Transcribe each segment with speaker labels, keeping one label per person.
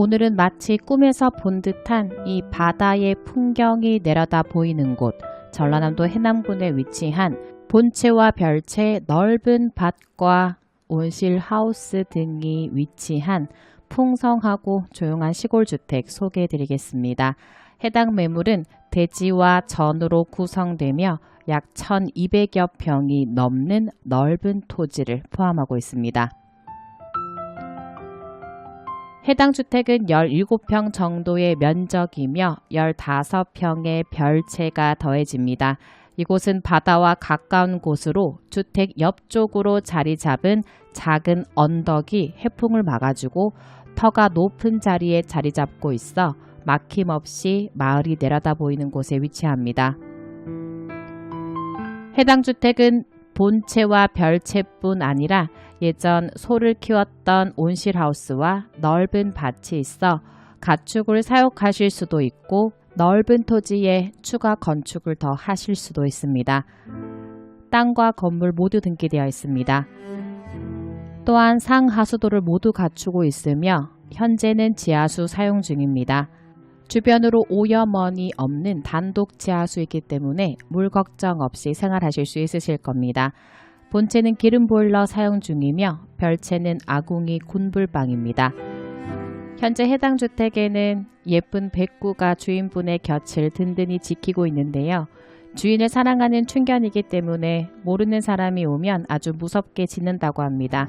Speaker 1: 오늘은 마치 꿈에서 본 듯한 이 바다의 풍경이 내려다 보이는 곳, 전라남도 해남군에 위치한 본체와 별채 넓은 밭과 온실 하우스 등이 위치한 풍성하고 조용한 시골주택 소개해 드리겠습니다. 해당 매물은 대지와 전으로 구성되며 약 1200여 평이 넘는 넓은 토지를 포함하고 있습니다. 해당 주택은 17평 정도의 면적이며 15평의 별채가 더해집니다. 이곳은 바다와 가까운 곳으로 주택 옆쪽으로 자리 잡은 작은 언덕이 해풍을 막아주고 터가 높은 자리에 자리 잡고 있어 막힘없이 마을이 내려다 보이는 곳에 위치합니다. 해당 주택은 본체와 별채뿐 아니라 예전 소를 키웠던 온실하우스와 넓은 밭이 있어 가축을 사육하실 수도 있고 넓은 토지에 추가 건축을 더 하실 수도 있습니다. 땅과 건물 모두 등기되어 있습니다. 또한 상하수도를 모두 갖추고 있으며 현재는 지하수 사용 중입니다. 주변으로 오염원이 없는 단독 지하수이기 때문에 물 걱정 없이 생활하실 수 있으실 겁니다. 본체는 기름 보일러 사용 중이며 별채는 아궁이 군불방입니다. 현재 해당 주택에는 예쁜 백구가 주인분의 곁을 든든히 지키고 있는데요. 주인을 사랑하는 춘견이기 때문에 모르는 사람이 오면 아주 무섭게 짖는다고 합니다.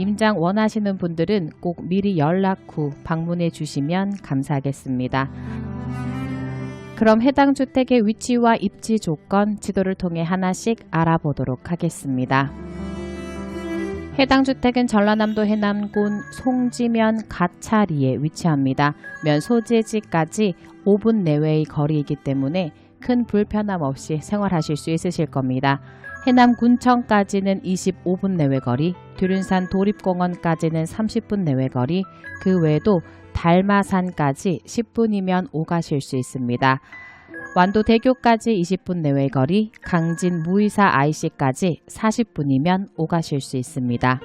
Speaker 1: 임장 원하시는 분들은 꼭 미리 연락 후 방문해 주시면 감사하겠습니다. 그럼 해당 주택의 위치와 입지 조건 지도를 통해 하나씩 알아보도록 하겠습니다. 해당 주택은 전라남도 해남군 송지면 가차리에 위치합니다. 면 소재지까지 5분 내외의 거리이기 때문에 큰 불편함 없이 생활하실 수 있으실 겁니다. 해남 군청까지는 25분 내외 거리, 두륜산 도립공원까지는 30분 내외 거리, 그 외에도 달마산까지 10분이면 오가실 수 있습니다. 완도 대교까지 20분 내외 거리, 강진 무이사 IC까지 40분이면 오가실 수 있습니다.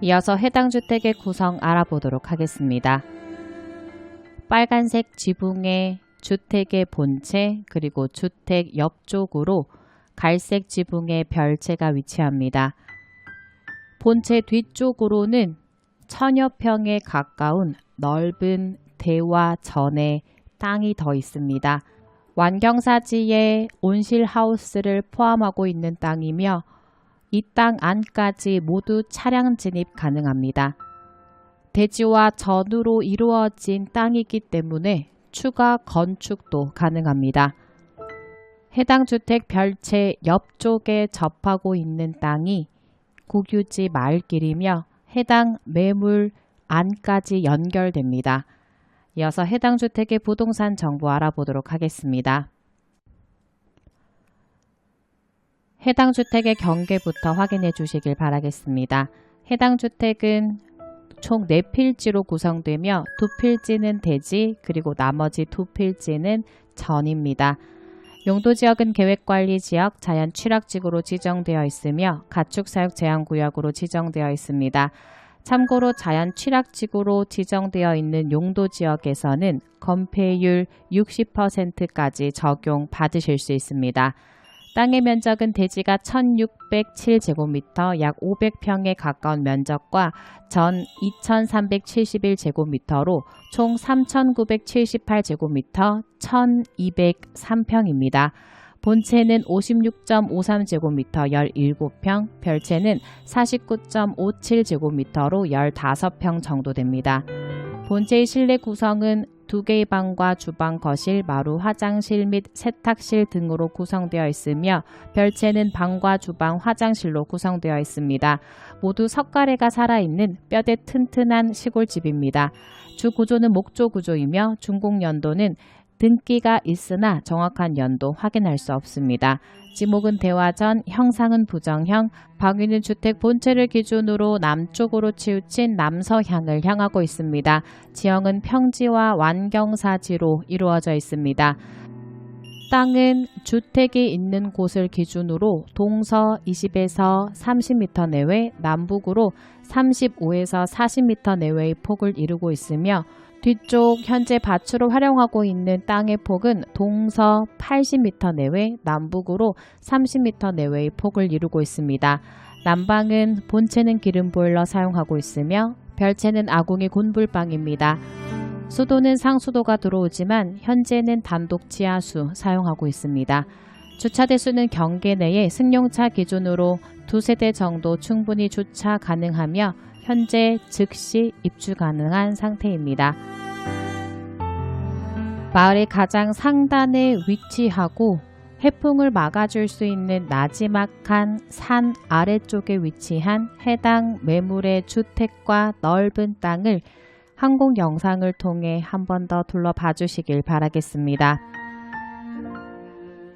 Speaker 1: 이어서 해당 주택의 구성 알아보도록 하겠습니다. 빨간색 지붕의 주택의 본체 그리고 주택 옆쪽으로 갈색 지붕의 별채가 위치합니다. 본체 뒤쪽으로는 천여 평에 가까운 넓은 대와 전에 땅이 더 있습니다. 완경사지에 온실하우스를 포함하고 있는 땅이며 이 땅 안까지 모두 차량 진입 가능합니다. 대지와 전으로 이루어진 땅이기 때문에 추가 건축도 가능합니다. 해당 주택 별채 옆쪽에 접하고 있는 땅이 국유지 마을길이며 해당 매물 안까지 연결됩니다. 이어서 해당 주택의 부동산 정보 알아보도록 하겠습니다. 해당 주택의 경계부터 확인해 주시길 바라겠습니다. 해당 주택은 총 4필지로 구성되며 2필지는 대지 그리고 나머지 2필지는 전입니다. 용도지역은 계획관리지역, 자연취락지구로 지정되어 있으며 가축사육 제한구역으로 지정되어 있습니다. 참고로 자연취락지구로 지정되어 있는 용도지역에서는 건폐율 60%까지 적용받으실 수 있습니다. 땅의 면적은 대지가 1607제곱미터 약 500평에 가까운 면적과 전 2371제곱미터로 총 3978제곱미터 1203평입니다. 본체는 56.53제곱미터 17평, 별채는 49.57제곱미터로 15평 정도 됩니다. 본체의 실내 구성은 두 개의 방과 주방, 거실, 마루, 화장실 및 세탁실 등으로 구성되어 있으며 별채는 방과 주방, 화장실로 구성되어 있습니다. 모두 석가래가 살아있는 뼈대 튼튼한 시골집입니다. 주 구조는 목조 구조이며 준공 연도는 등기가 있으나 정확한 연도 확인할 수 없습니다. 지목은 대화 전, 형상은 부정형, 방위는 주택 본체를 기준으로 남쪽으로 치우친 남서향을 향하고 있습니다. 지형은 평지와 완경사지로 이루어져 있습니다. 땅은 주택이 있는 곳을 기준으로 동서 20에서 30m 내외, 남북으로 35에서 40m 내외의 폭을 이루고 있으며 뒤쪽 현재 밭으로 활용하고 있는 땅의 폭은 동서 80m 내외, 남북으로 30m 내외의 폭을 이루고 있습니다. 난방은 본체는 기름 보일러 사용하고 있으며 별채는 아궁이 곤불방입니다. 수도는 상수도가 들어오지만 현재는 단독 지하수 사용하고 있습니다. 주차 대수는 경계 내에 승용차 기준으로 두세 대 정도 충분히 주차 가능하며 현재 즉시 입주 가능한 상태입니다. 마을의 가장 상단에 위치하고 해풍을 막아줄 수 있는 나지막한 산 아래쪽에 위치한 해당 매물의 주택과 넓은 땅을 항공 영상을 통해 한 번 더 둘러봐 주시길 바라겠습니다.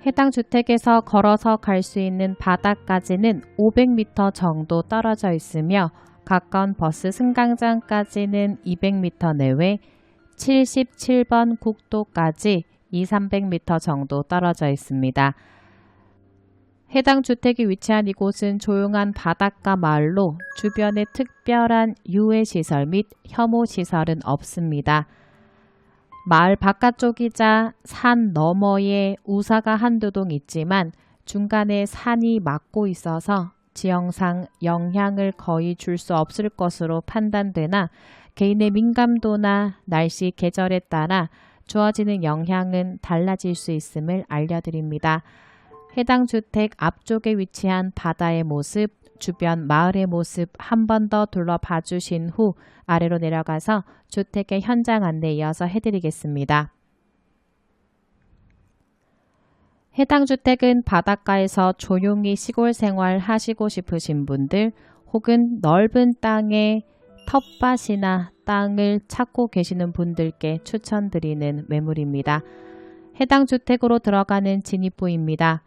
Speaker 1: 해당 주택에서 걸어서 갈 수 있는 바다까지는 500m 정도 떨어져 있으며 가까운 버스 승강장까지는 200m 내외 77번 국도까지 2, 300m 정도 떨어져 있습니다. 해당 주택이 위치한 이곳은 조용한 바닷가 마을로 주변에 특별한 유해시설 및 혐오시설은 없습니다. 마을 바깥쪽이자 산 너머에 우사가 한두 동 있지만 중간에 산이 막고 있어서 지형상 영향을 거의 줄 수 없을 것으로 판단되나 개인의 민감도나 날씨 계절에 따라 주어지는 영향은 달라질 수 있음을 알려드립니다. 해당 주택 앞쪽에 위치한 바다의 모습, 주변 마을의 모습 한 번 더 둘러봐 주신 후 아래로 내려가서 주택의 현장 안내 이어서 해드리겠습니다. 해당 주택은 바닷가에서 조용히 시골 생활 하시고 싶으신 분들 혹은 넓은 땅에 텃밭이나 땅을 찾고 계시는 분들께 추천드리는 매물입니다. 해당 주택으로 들어가는 진입부입니다.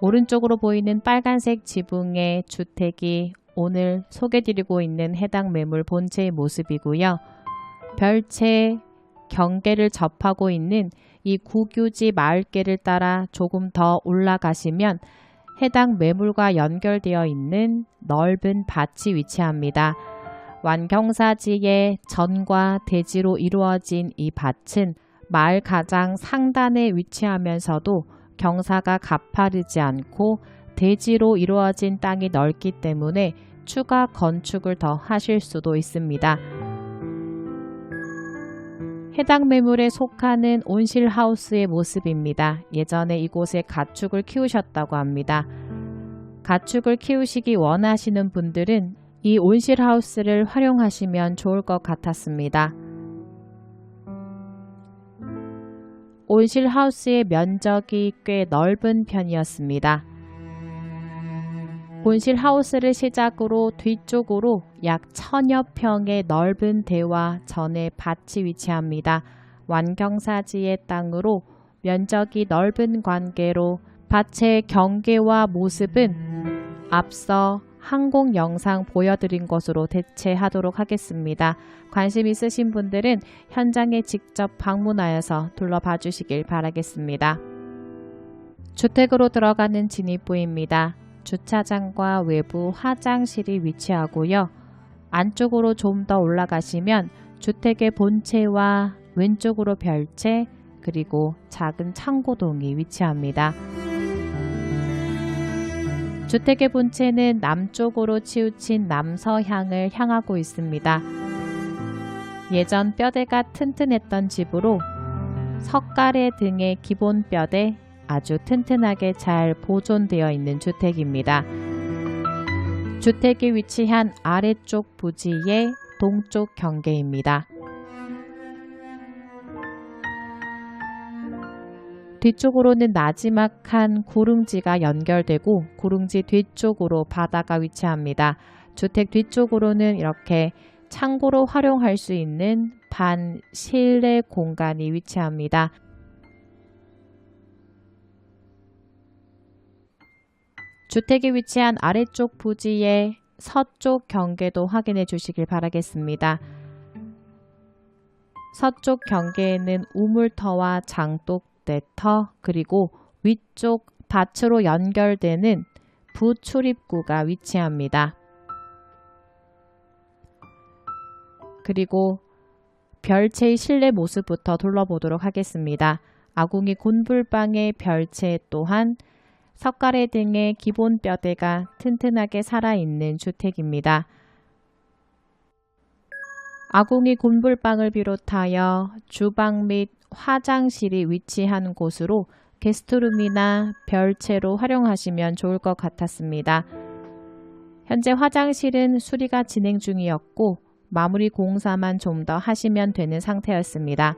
Speaker 1: 오른쪽으로 보이는 빨간색 지붕의 주택이 오늘 소개드리고 있는 해당 매물 본체의 모습이고요. 별채 경계를 접하고 있는 이 구규지 마을길을 따라 조금 더 올라가시면 해당 매물과 연결되어 있는 넓은 밭이 위치합니다. 완경사지의 전과 대지로 이루어진 이 밭은 마을 가장 상단에 위치하면서도 경사가 가파르지 않고 대지로 이루어진 땅이 넓기 때문에 추가 건축을 더 하실 수도 있습니다. 해당 매물에 속하는 온실하우스의 모습입니다. 예전에 이곳에 가축을 키우셨다고 합니다. 가축을 키우시기 원하시는 분들은 이 온실하우스를 활용하시면 좋을 것 같았습니다. 온실하우스의 면적이 꽤 넓은 편이었습니다. 온실하우스를 시작으로 뒤쪽으로 약 천여 평의 넓은 대와 전의 밭이 위치합니다. 완경사지의 땅으로 면적이 넓은 관계로 밭의 경계와 모습은 앞서 항공 영상 보여드린 것으로 대체하도록 하겠습니다. 관심 있으신 분들은 현장에 직접 방문하여서 둘러봐 주시길 바라겠습니다. 주택으로 들어가는 진입부입니다. 주차장과 외부 화장실이 위치하고요. 안쪽으로 좀 더 올라가시면 주택의 본체와 왼쪽으로 별채 그리고 작은 창고동이 위치합니다. 주택의 본체는 남쪽으로 치우친 남서향을 향하고 있습니다. 예전 뼈대가 튼튼했던 집으로 석가래 등의 기본 뼈대 아주 튼튼하게 잘 보존되어 있는 주택입니다. 주택이 위치한 아래쪽 부지의 동쪽 경계입니다. 뒤쪽으로는 나지막한 구릉지가 연결되고 구릉지 뒤쪽으로 바다가 위치합니다. 주택 뒤쪽으로는 이렇게 창고로 활용할 수 있는 반 실내 공간이 위치합니다. 주택이 위치한 아래쪽 부지의 서쪽 경계도 확인해 주시길 바라겠습니다. 서쪽 경계에는 우물터와 장독 아웃데터 그리고 위쪽 밭으로 연결되는 부출입구가 위치합니다. 그리고 별채의 실내 모습부터 둘러보도록 하겠습니다. 아궁이 곤불방의 별채 또한 석가래 등의 기본 뼈대가 튼튼하게 살아있는 주택입니다. 아궁이 곤불방을 비롯하여 주방 및 화장실이 위치한 곳으로 게스트룸이나 별채로 활용하시면 좋을 것 같았습니다. 현재 화장실은 수리가 진행 중이었고 마무리 공사만 좀 더 하시면 되는 상태였습니다.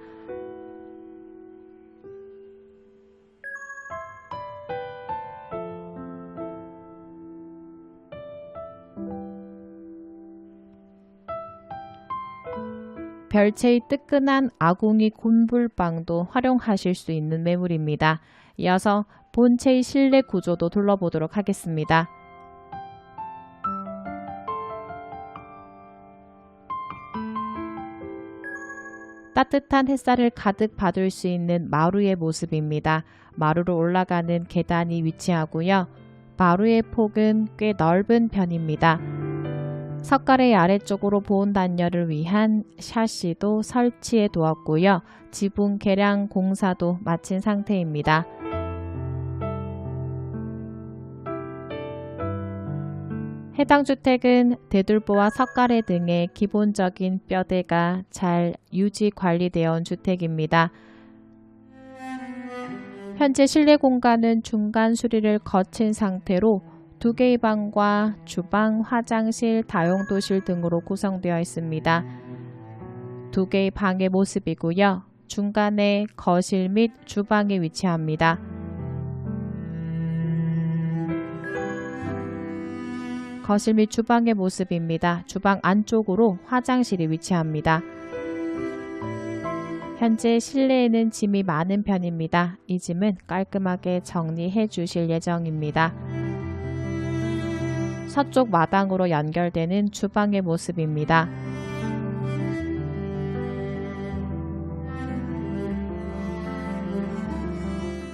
Speaker 1: 별채의 뜨끈한 아궁이 곤불방도 활용하실 수 있는 매물입니다. 이어서 본체의 실내 구조도 둘러보도록 하겠습니다. 따뜻한 햇살을 가득 받을 수 있는 마루의 모습입니다. 마루로 올라가는 계단이 위치하고요. 마루의 폭은 꽤 넓은 편입니다. 석가래 아래쪽으로 보온 단열을 위한 샤시도 설치해 두었고요. 지붕 개량 공사도 마친 상태입니다. 해당 주택은 대들보와 석가래 등의 기본적인 뼈대가 잘 유지 관리되어 온 주택입니다. 현재 실내 공간은 중간 수리를 거친 상태로 두 개의 방과 주방, 화장실, 다용도실 등으로 구성되어 있습니다. 두 개의 방의 모습이고요. 중간에 거실 및 주방이 위치합니다. 거실 및 주방의 모습입니다. 주방 안쪽으로 화장실이 위치합니다. 현재 실내에는 짐이 많은 편입니다. 이 짐은 깔끔하게 정리해 주실 예정입니다. 서쪽 마당으로 연결되는 주방의 모습입니다.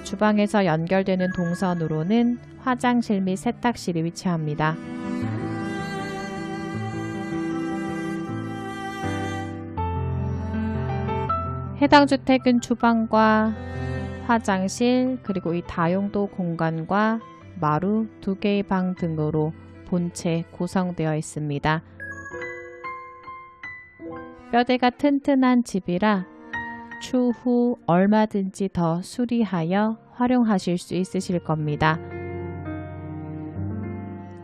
Speaker 1: 주방에서 연결되는 동선으로는 화장실 및 세탁실이 위치합니다. 해당 주택은 주방과 화장실 그리고 이 다용도 공간과 마루 두 개의 방 등으로 본체 구성되어 있습니다. 뼈대가 튼튼한 집이라 추후 얼마든지 더 수리하여 활용하실 수 있으실 겁니다.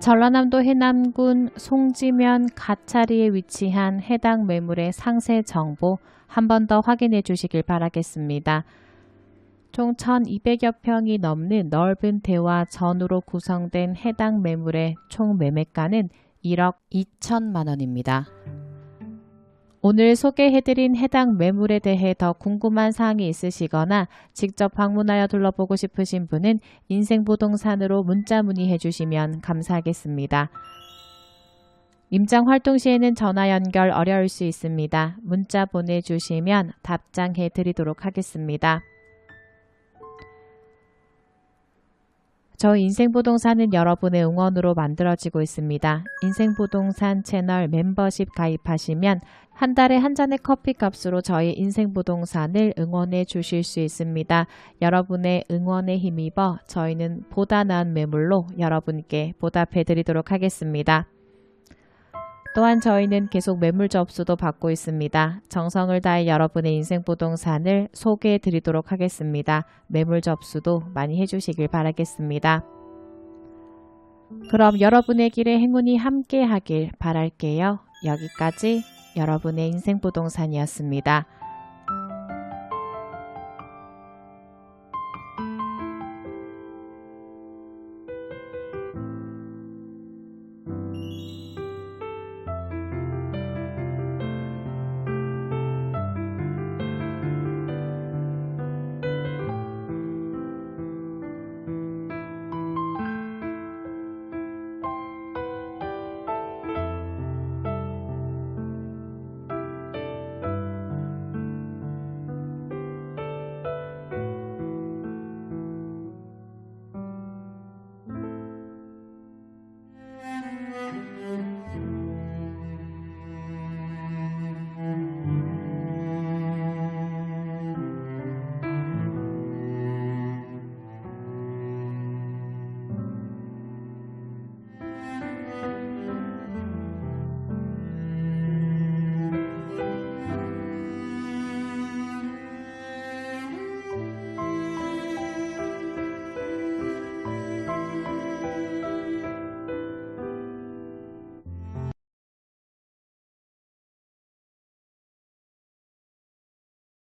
Speaker 1: 전라남도 해남군 송지면 가차리에 위치한 해당 매물의 상세 정보 한 번 더 확인해 주시길 바라겠습니다. 총 1200여 평이 넘는 넓은 대화 전으로 구성된 해당 매물의 총 매매가는 1억 2천만 원입니다. 오늘 소개해드린 해당 매물에 대해 더 궁금한 사항이 있으시거나 직접 방문하여 둘러보고 싶으신 분은 인생부동산으로 문자 문의해 주시면 감사하겠습니다. 임장 활동 시에는 전화 연결 어려울 수 있습니다. 문자 보내주시면 답장해 드리도록 하겠습니다. 저 인생부동산은 여러분의 응원으로 만들어지고 있습니다. 인생부동산 채널 멤버십 가입하시면 한 달에 한 잔의 커피 값으로 저희 인생부동산을 응원해 주실 수 있습니다. 여러분의 응원에 힘입어 저희는 보다 나은 매물로 여러분께 보답해 드리도록 하겠습니다. 또한 저희는 계속 매물 접수도 받고 있습니다. 정성을 다해 여러분의 인생 부동산을 소개해 드리도록 하겠습니다. 매물 접수도 많이 해주시길 바라겠습니다. 그럼 여러분의 길에 행운이 함께 하길 바랄게요. 여기까지 여러분의 인생 부동산이었습니다.